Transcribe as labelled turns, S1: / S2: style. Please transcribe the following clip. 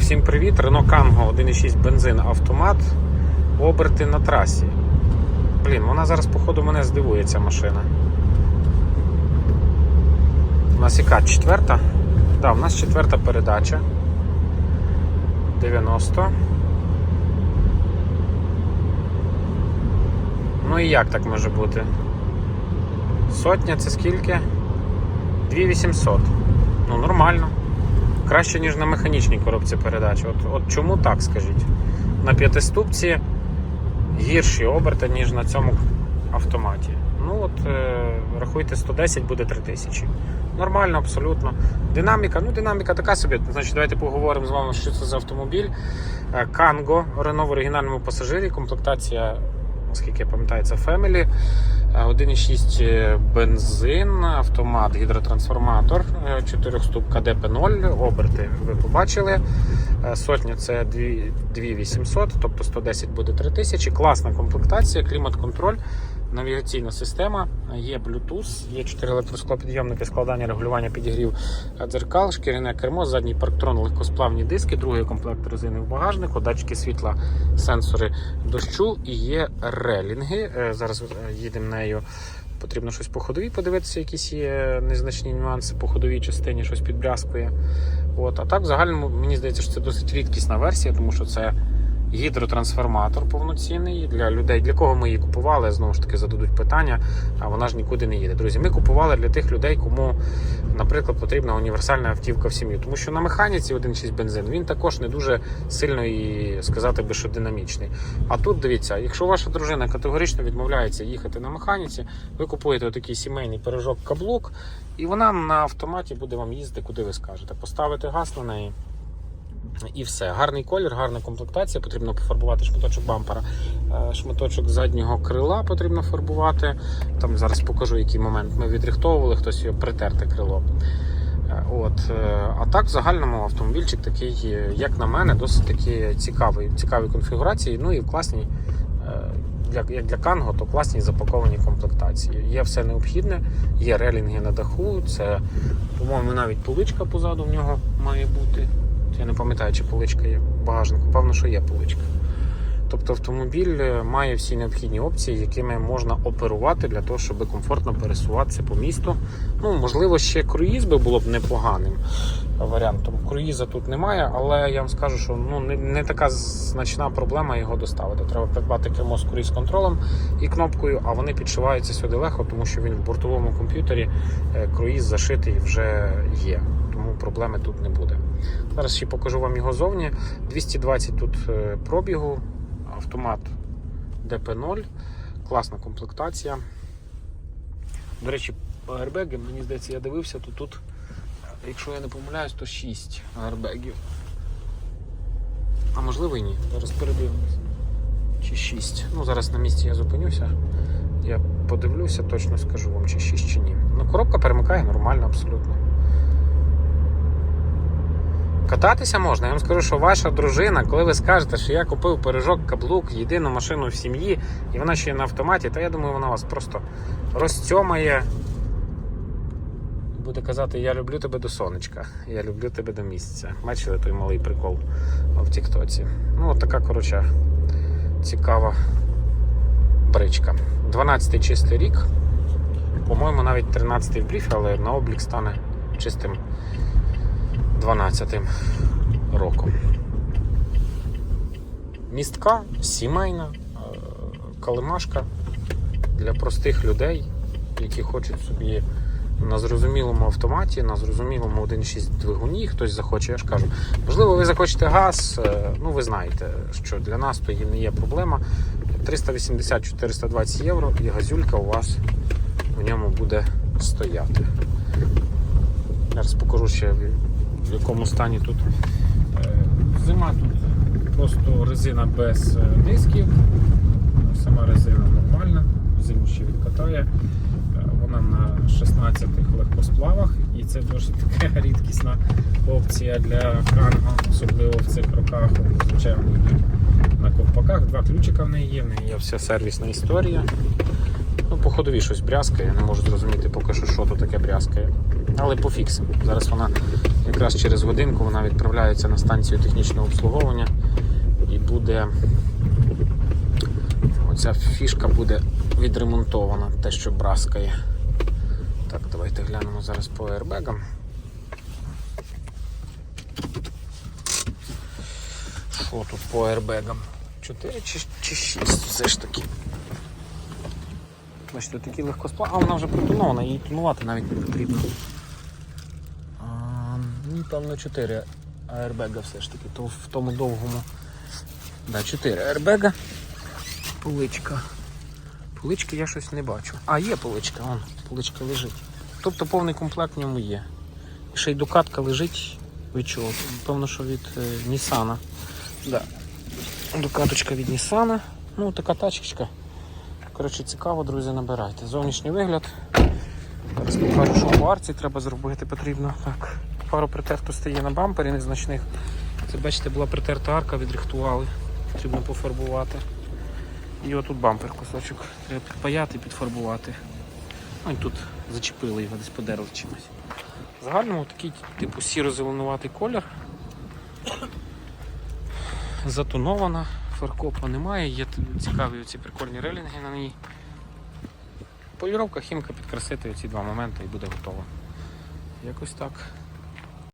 S1: всім привіт. Renault Kangoo 1.6 бензин автомат. Оберти на трасі. Блін, вона зараз, походу, мене здивує ця машина. У нас яка четверта? Так, у нас четверта передача. 90. Ну і як так може бути? Сотня це скільки? 2800. Ну, нормально. Краще, ніж на механічній коробці передач. От, от чому так скажіть? На п'ятиступці гірші оберти, ніж на цьому автоматі. Ну от е, рахуйте 110 буде 3000. Нормально, абсолютно. Динаміка, ну динаміка така собі. Значить, давайте поговоримо з вами, що це за автомобіль. Е, Канго, Renault в оригінальному пасажирі, комплектація, наскільки я пам'ятаю, це Family. Е, 1,6 бензин, автомат, гідротрансформатор, 4 ступка ДП0, оберти ви побачили. Е, Сотня це 2800, тобто 110 буде 3000. Класна комплектація, клімат-контроль, навігаційна система, є Bluetooth, є 4 електросклопідйомники, складання регулювання підігрів е, дзеркал, шкіряне кермо, задній парктрон, легкосплавні диски, другий комплект резини в багажнику, датчики світла, сенсори дощу і є релінги. Е, Зараз е, їдемо нею. Потрібно щось по ходовій подивитися, якісь є незначні нюанси по ходовій частині, щось підбрязкує. От. А так, в загальному, мені здається, що це досить рідкісна версія, тому що це гідротрансформатор повноцінний для людей. Для кого ми її купували, знову ж таки зададуть питання, а вона ж нікуди не їде. Друзі, ми купували для тих людей, кому, наприклад, потрібна універсальна автівка в сім'ю. Тому що на механіці 1.6 бензин він також не дуже сильно і сказати би, що динамічний. А тут дивіться, якщо ваша дружина категорично відмовляється їхати на механіці, ви купуєте отакий сімейний пирожок каблук, і вона на автоматі буде вам їздити, куди ви скажете. Поставити газ на неї. І все. Гарний колір, гарна комплектація. Потрібно пофарбувати шматочок бампера. Е, Шматочок заднього крила потрібно фарбувати. Там зараз покажу, який момент ми відрихтовували, хтось його притерте крило. Е, От. е, А так, в загальному автомобільчик такий, як на мене, досить таки цікавий, цікаві конфігурації. Ну і в класній, для, як для Канго, то класній запакованій комплектації. Є все необхідне, є релінги на даху, це, по-моєму, навіть поличка позаду в нього має бути. Я не пам'ятаю, чи поличка є в багажнику. Певно, що є поличка. Тобто автомобіль е, має всі необхідні опції, якими можна оперувати для того, щоб комфортно пересуватися по місту. Ну, можливо, ще круїз би було б непоганим варіантом. Круїза тут немає, але я вам скажу, що ну, не, не така значна проблема його доставити. Треба придбати кермо з круїз-контролем і кнопкою, а вони підшиваються сюди легко, тому що він в бортовому комп'ютері е, круїз зашитий вже є. Тому проблеми тут не буде. Зараз ще покажу вам його зовні. 220 тут е, пробігу, автомат DP0, класна комплектація. До речі, аербеги, мені здається, я дивився, то тут, якщо я не помиляюсь, то 6 аербегів. А можливо і ні. Зараз передивимось. Чи 6. Ну, зараз на місці я зупинюся. Я подивлюся, точно скажу вам, чи 6 чи ні. Ну, коробка перемикає нормально, абсолютно. Кататися можна. Я вам скажу, що ваша дружина, коли ви скажете, що я купив пиріжок, каблук, єдину машину в сім'ї, і вона ще й на автоматі, то я думаю, вона вас просто розтьомає. Буде казати, я люблю тебе до сонечка, я люблю тебе до місяця. Бачили той малий прикол в Тіктоці. Ну, от така, коротше, цікава бричка. 12-й чистий рік. По-моєму, навіть 13-й в бріфі, але на облік стане чистим 12 роком. Містка сімейна, е, калимашка для простих людей, які хочуть собі на зрозумілому автоматі, на зрозумілому 1.6 двигуні, хтось захоче, я ж кажу. Можливо, ви захочете газ, е, ну ви знаєте, що для нас то не є проблема. 380-420 євро і газюлька у вас в ньому буде стояти. Зараз покажу ще в якому стані тут е, зима тут просто резина без е, дисків. Сама резина нормальна, зиму ще відкатає. Е, Вона на 16 легкосплавах і це досить така рідкісна опція для Канго, особливо в цих роках. Звичайно, на ковпаках. Два ключика в неї є, в неї є вся сервісна історія. Ну, по ходові щось брязкає, не можу зрозуміти поки що, що тут таке брязкає. Але пофіксимо. Зараз вона Якраз через годинку вона відправляється на станцію технічного обслуговування і буде. Оця фішка буде відремонтована, те, що браскає. Так, давайте глянемо зараз по аербегам. Що тут по аербегам? 4 чи, чи 6 все ж таки. Бачите, такі легкосплав. А вона вже протонована, її тонувати навіть не потрібно. А, ну, певно, 4 аербега все ж таки, то в тому довгому. Да, 4 аербега. Поличка. Полички я щось не бачу. А, є поличка, вон, поличка лежить. Тобто повний комплект в ньому є. Ще й докатка лежить від чого? Певно, що від е, Нісана. Да. Докаточка від Нісана. Ну, така тачечка. Коротше, цікаво, друзі, набирайте. Зовнішній вигляд. Зараз що по арці треба зробити потрібно. Так, пару притертостей є на бампері незначних. Це бачите, була притерта арка, відрихтували. Потрібно пофарбувати. І отут бампер кусочок. Треба підпаяти, підфарбувати. Ну і тут зачепили його, десь подерли чимось. В загальному такий типу сіро-зеленуватий колір. Затонована, фаркопа немає, є цікаві ці прикольні релінги на ній. Поліровка, хімка підкрасити оці два моменти і буде готово. Якось так.